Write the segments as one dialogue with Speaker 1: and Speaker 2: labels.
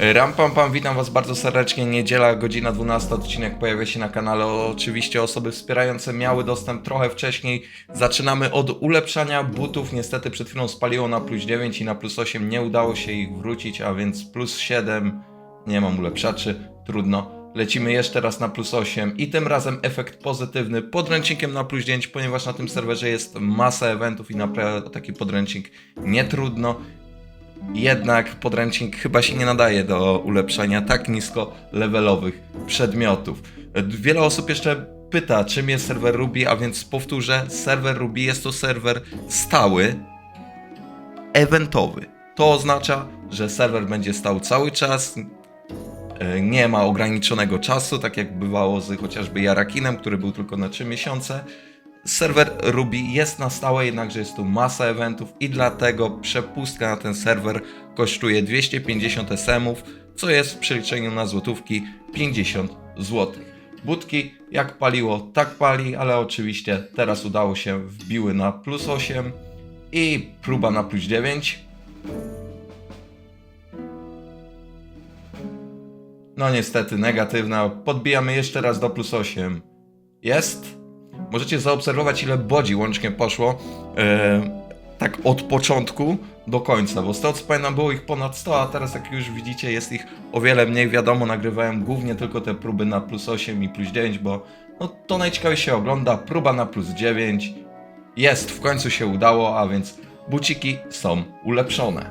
Speaker 1: Ram pam pam, witam was bardzo serdecznie. Niedziela, godzina 12, odcinek pojawia się na kanale. Oczywiście osoby wspierające miały dostęp trochę wcześniej. Zaczynamy od ulepszania butów. Niestety przed chwilą spaliło na plus 9 i na plus 8 nie udało się ich wrócić, a więc plus 7. Nie mam ulepszaczy, trudno. Lecimy jeszcze raz na plus 8 i tym razem efekt pozytywny podręcznikiem na plus 9, ponieważ na tym serwerze jest masa eventów i naprawdę taki podręcznik nie trudno. Jednak podręcznik chyba się nie nadaje do ulepszania tak nisko levelowych przedmiotów. Wiele osób jeszcze pyta, czym jest serwer Ruby, a więc powtórzę, serwer Ruby jest to serwer stały, eventowy. To oznacza, że serwer będzie stał cały czas, nie ma ograniczonego czasu, tak jak bywało z chociażby Jarakinem, który był tylko na 3 miesiące. Serwer Ruby jest na stałe, jednakże jest tu masa eventów i dlatego przepustka na ten serwer kosztuje 250 SM-ów, co jest w przeliczeniu na złotówki 50 zł. Budki jak paliło, tak pali, ale oczywiście teraz udało się, wbiły na plus 8 i próba na plus 9. No niestety negatywna. Podbijamy jeszcze raz do plus 8. Jest. Możecie zaobserwować ile bodzi łącznie poszło. e, tak od początku do końca, bo z tego co pamiętam było ich ponad 100, a teraz jak już widzicie jest ich o wiele mniej. Wiadomo, nagrywałem głównie tylko te próby na plus 8 i plus 9, bo no, to najciekawiej się ogląda. Próba na plus 9 jest, w końcu się udało, a więc buciki są ulepszone.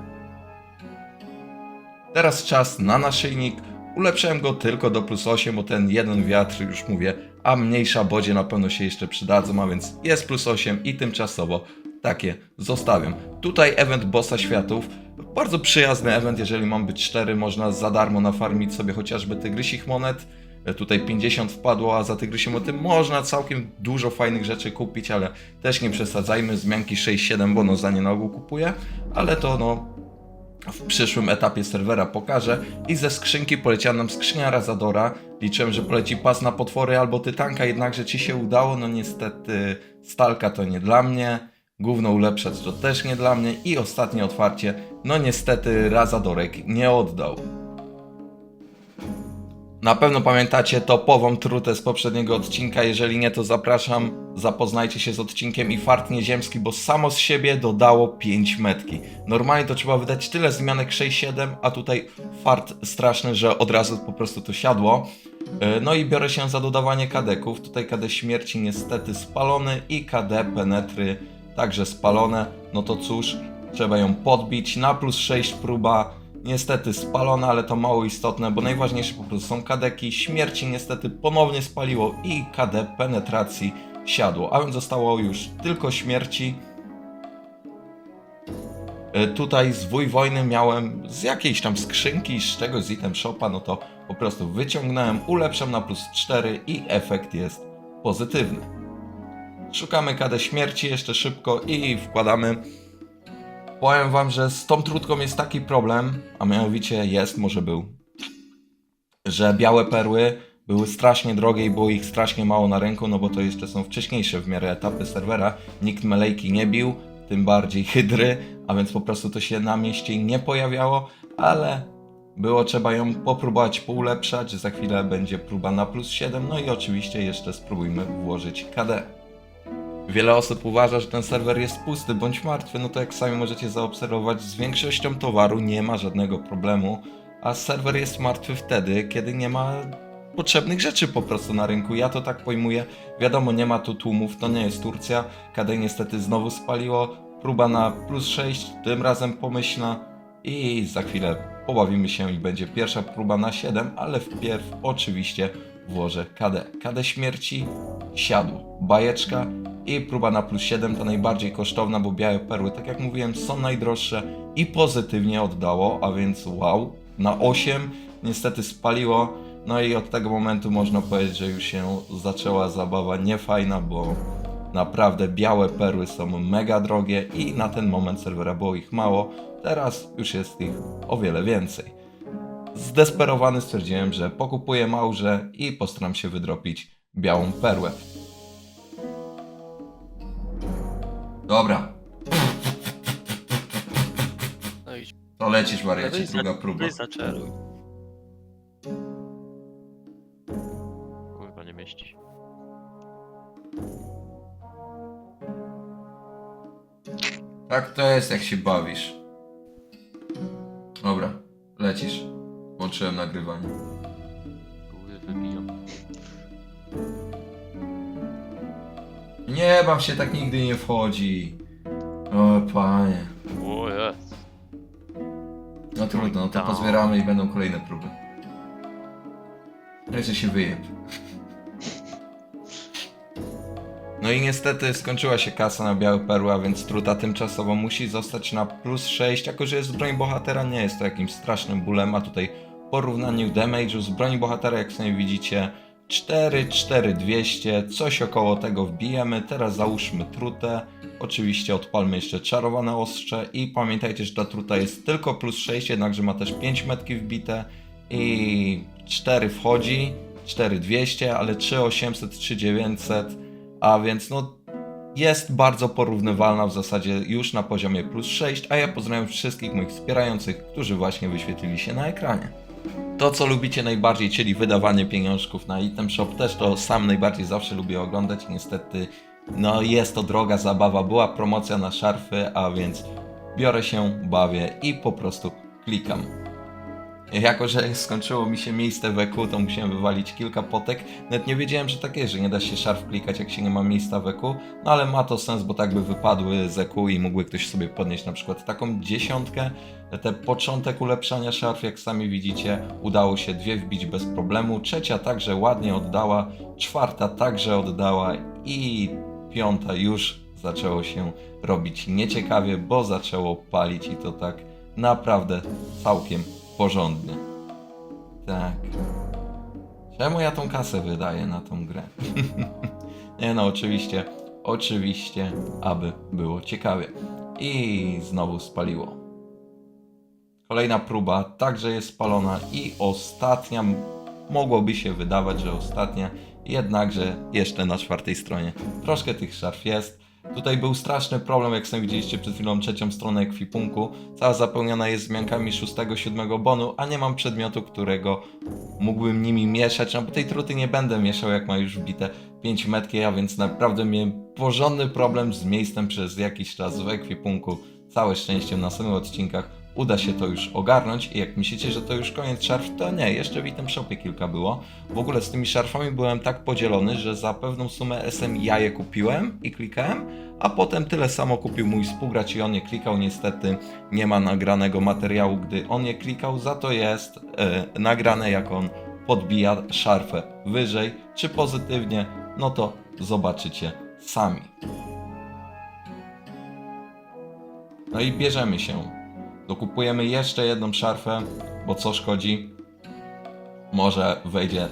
Speaker 1: Teraz czas na naszyjnik. Ulepszyłem go tylko do plus 8, bo ten jeden wiatr, już mówię, a mniejsza bodzie na pewno się jeszcze przydadzą, a więc jest plus 8 i tymczasowo takie zostawiam. Tutaj event Bossa Światów. Bardzo przyjazny event, jeżeli mam być 4, można za darmo nafarmić sobie chociażby tygrysich monet. E, Tutaj 50 wpadło, a za tygrysie monety można całkiem dużo fajnych rzeczy kupić, ale też nie przesadzajmy. Zmianki 6-7, bo no za nie na ogół kupuję, ale to no w przyszłym etapie serwera pokażę. I ze skrzynki poleciała nam skrzynia Razadora. Liczyłem, że poleci pas na potwory albo tytanka, jednakże ci się udało. No niestety stalka to nie dla mnie. Gówno ulepszać to też nie dla mnie. I ostatnie otwarcie. No niestety Razadorek nie oddał. Na pewno pamiętacie topową trutę z poprzedniego odcinka. Jeżeli nie, to zapraszam. Zapoznajcie się z odcinkiem i fart nieziemski, bo samo z siebie dodało 5 metki. Normalnie to trzeba wydać tyle zmianek 6-7, a tutaj fart straszny, że od razu po prostu to siadło. E, No i biorę się za dodawanie kadeków. Tutaj KD śmierci niestety spalony i KD penetry także spalone. No to cóż, trzeba ją podbić. Na plus 6 próba niestety spalona, ale to mało istotne, bo najważniejsze po prostu są kadeki. Śmierci niestety ponownie spaliło i KD penetracji siadło, a więc zostało już tylko śmierci. E, Tutaj zwój wojny miałem z jakiejś tam skrzynki, z czegoś z item shopa, no to po prostu wyciągnąłem, ulepszam na plus 4 i efekt jest pozytywny. Szukamy KD śmierci jeszcze szybko i wkładamy. Powiem wam, że z tą trutką jest taki problem, a mianowicie jest, może był, że białe perły były strasznie drogie i było ich strasznie mało na rynku, no bo to jeszcze są wcześniejsze w miarę etapy serwera. Nikt melejki nie bił, tym bardziej hydry, a więc po prostu to się na mieście nie pojawiało, ale było trzeba ją popróbować poulepszać. Za chwilę będzie próba na plus 7, no i oczywiście jeszcze spróbujmy włożyć KD. Wiele osób uważa, że ten serwer jest pusty bądź martwy, no to jak sami możecie zaobserwować, z większością towaru nie ma żadnego problemu, a serwer jest martwy wtedy, kiedy nie ma potrzebnych rzeczy po prostu na rynku. Ja to tak pojmuję. Wiadomo, nie ma tu tłumów, to nie jest Turcja. KD niestety znowu spaliło. Próba na plus 6, tym razem pomyślna i za chwilę pobawimy się i będzie pierwsza próba na 7, ale wpierw oczywiście włożę KD. KD śmierci siadło. Bajeczka i próba na plus 7 to najbardziej kosztowna, bo białe perły, tak jak mówiłem, są najdroższe i pozytywnie oddało, a więc wow. Na 8 niestety spaliło, no i od tego momentu można powiedzieć, że już się zaczęła zabawa niefajna, bo naprawdę białe perły są mega drogie i na ten moment serwera było ich mało, teraz już jest ich o wiele więcej. Zdesperowany stwierdziłem, że pokupuję małże i postaram się wydropić białą perłę. Dobra,
Speaker 2: No
Speaker 1: to lecisz wariacie,
Speaker 2: weź za-
Speaker 1: druga próba.
Speaker 2: zaczeruj. Kurwa, nie mieści.
Speaker 1: Tak to jest, jak się bawisz. Dobra, lecisz. Włączyłem nagrywanie. Nie baw się, tak nigdy nie wchodzi. O panie.
Speaker 2: O jest.
Speaker 1: No trudno, no to
Speaker 2: Down.
Speaker 1: pozbieramy i będą kolejne próby. Jeszcze się wyjeb. No i niestety skończyła się kasa na białe perły, a więc truta tymczasowo musi zostać na plus 6, jako że jest broń bohatera, nie jest to jakimś strasznym bólem, a tutaj w porównaniu damage'u z broni bohatera, jak sobie widzicie, 4, 4, 200, coś około tego wbijemy, teraz załóżmy trutę, oczywiście odpalmy jeszcze czarowane ostrze i pamiętajcie, że ta truta jest tylko plus 6, jednakże ma też 5 metki wbite. I 4 wchodzi, 4200, ale 3800, 3900, a więc no jest bardzo porównywalna w zasadzie już na poziomie plus 6, a ja pozdrawiam wszystkich moich wspierających, którzy właśnie wyświetlili się na ekranie. To, co lubicie najbardziej, czyli wydawanie pieniążków na item shop, też to sam najbardziej zawsze lubię oglądać. Niestety, no jest to droga zabawa. Była promocja na szarfy, a więc biorę się, bawię i po prostu klikam. Jako, że skończyło mi się miejsce w EQ, to musiałem wywalić kilka potek. Nawet nie wiedziałem, że tak jest, że nie da się szarf klikać, jak się nie ma miejsca w EQ. No ale ma to sens, bo tak by wypadły z EQ i mógłby ktoś sobie podnieść na przykład taką dziesiątkę. Te początek ulepszania szarf, jak sami widzicie, udało się dwie wbić bez problemu. Trzecia także ładnie oddała, czwarta także oddała i piąta już zaczęło się robić nieciekawie, bo zaczęło palić i to tak naprawdę całkiem porządnie. Tak. Czemu ja tą kasę wydaję na tą grę? Nie no, oczywiście, oczywiście, aby było ciekawie. I znowu spaliło. Kolejna próba także jest spalona i ostatnia, mogłoby się wydawać, że ostatnia, jednakże jeszcze na czwartej stronie. Troszkę tych szarf jest. Tutaj był straszny problem, jak sami widzieliście przed chwilą trzecią stronę ekwipunku. Cała zapełniona jest zmiankami 6-7 bonu, a nie mam przedmiotu, którego mógłbym nimi mieszać. No bo tej truty nie będę mieszał, jak ma już wbite 5 metki, a więc naprawdę miałem porządny problem z miejscem przez jakiś czas w ekwipunku. Całe szczęście w następnych odcinkach uda się to już ogarnąć i jak myślicie, że to już koniec szarf, to nie, jeszcze w item shopie kilka było. W ogóle z tymi szarfami byłem tak podzielony, że za pewną sumę SM ja je kupiłem i klikałem, a potem tyle samo kupił mój współgracz i on je klikał. Niestety nie ma nagranego materiału, gdy on je klikał, za to jest e, nagrane jak on podbija szarfę wyżej, czy pozytywnie, no to zobaczycie sami. No i bierzemy się. Dokupujemy jeszcze jedną szarfę, bo co szkodzi? Może wejdzie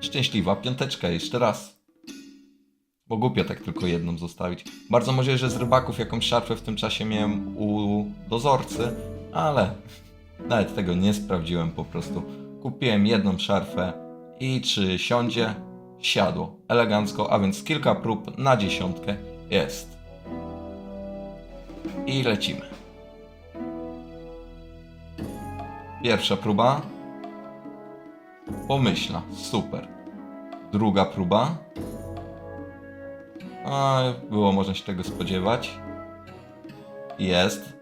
Speaker 1: szczęśliwa piąteczka jeszcze raz. Bo głupio tak tylko jedną zostawić. Bardzo możliwe, że z rybaków jakąś szarfę w tym czasie miałem u dozorcy, ale nawet tego nie sprawdziłem po prostu. Kupiłem jedną szarfę i czy siądzie? Siadło. Elegancko, a więc kilka prób na dziesiątkę jest. I lecimy. Pierwsza próba. Pomyśla. Super. Druga próba. A, było można się tego spodziewać. Jest.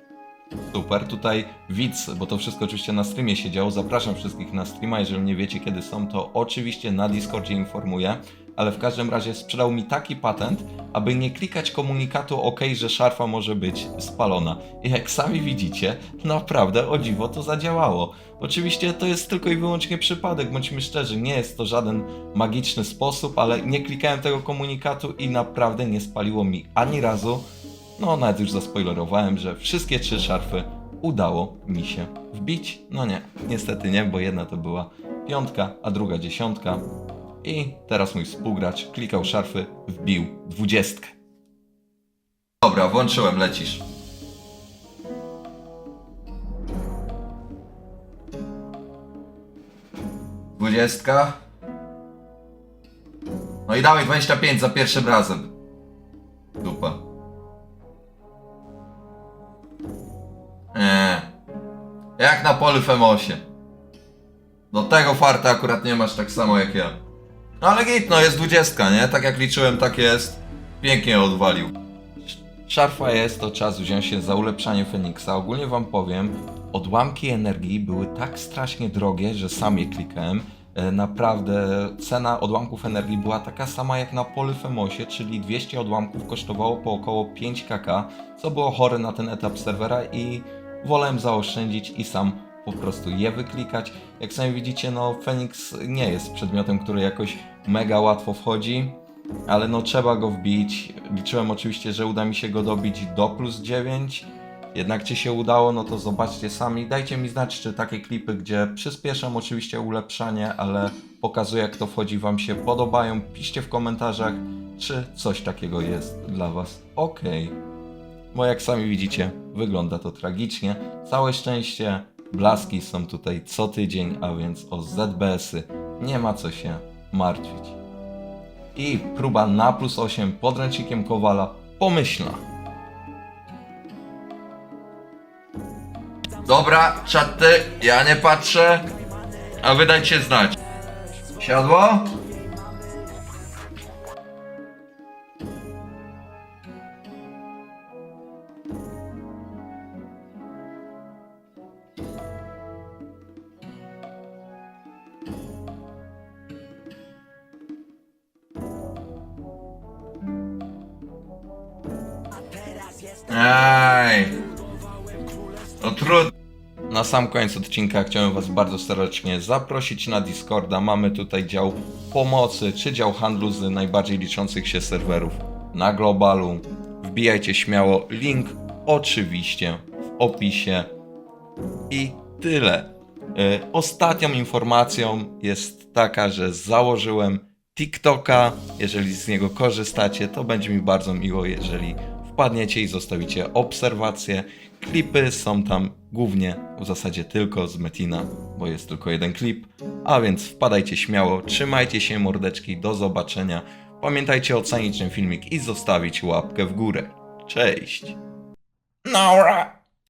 Speaker 1: Super. Tutaj widz, bo to wszystko oczywiście na streamie się działo. Zapraszam wszystkich na streama. Jeżeli nie wiecie kiedy są, to oczywiście na Discordzie informuję. Ale w każdym razie sprzedał mi taki patent, aby nie klikać komunikatu OK, że szarfa może być spalona. I jak sami widzicie, naprawdę o dziwo to zadziałało. Oczywiście to jest tylko i wyłącznie przypadek, bądźmy szczerzy, nie jest to żaden magiczny sposób, ale nie klikałem tego komunikatu i naprawdę nie spaliło mi ani razu. No, nawet już zaspoilerowałem, że wszystkie trzy szarfy udało mi się wbić. No nie, niestety nie, bo jedna to była piątka, a druga dziesiątka. I teraz mój współgracz klikał szarfy, wbił dwudziestkę. Dobra, włączyłem, lecisz. Dwudziestka. No i dawaj 25 za pierwszym razem. Jak na polu Femosie. No tego farta akurat nie masz tak samo jak ja. No ale git, no jest dwudziestka, nie? Tak jak liczyłem, tak jest. Pięknie odwalił. Szarfa jest, to czas wziąć się za ulepszanie Feniksa. Ogólnie wam powiem, odłamki energii były tak strasznie drogie, że sam je klikałem. E, Naprawdę cena odłamków energii była taka sama jak na Polyfemosie, czyli 200 odłamków kosztowało po około 5 kk, co było chore na ten etap serwera i wolałem zaoszczędzić i sam po prostu je wyklikać. Jak sami widzicie, no Feniks nie jest przedmiotem, który jakoś mega łatwo wchodzi, ale no trzeba go wbić. Liczyłem oczywiście, że uda mi się go dobić do plus 9. Jednak czy się udało, no to zobaczcie sami. Dajcie mi znać, czy takie klipy, gdzie przyspieszam oczywiście ulepszanie, ale pokazuję jak to wchodzi Wam się podobają. Piszcie w komentarzach, czy coś takiego jest dla Was ok. Bo jak sami widzicie, wygląda to tragicznie. Całe szczęście, blaski są tutaj co tydzień, a więc o ZBS-y nie ma co się martwić. I próba na plus 8 podręcznikiem Kowala pomyślna. Dobra, czaty, ja nie patrzę, a wy dajcie znać. Siadło? Ej, no trudno. Na sam koniec odcinka chciałem Was bardzo serdecznie zaprosić na Discorda. Mamy tutaj dział pomocy, czy dział handlu z najbardziej liczących się serwerów na globalu. Wbijajcie śmiało, link oczywiście w opisie. I tyle. Y, Ostatnią informacją jest taka, że założyłem TikToka. Jeżeli z niego korzystacie, to będzie mi bardzo miło, jeżeli wpadniecie i zostawicie obserwacje. Klipy są tam głównie, w zasadzie tylko z Metina, bo jest tylko jeden klip. A więc wpadajcie śmiało, trzymajcie się mordeczki, do zobaczenia. Pamiętajcie ocenić ten filmik i zostawić łapkę w górę. Cześć! Nora!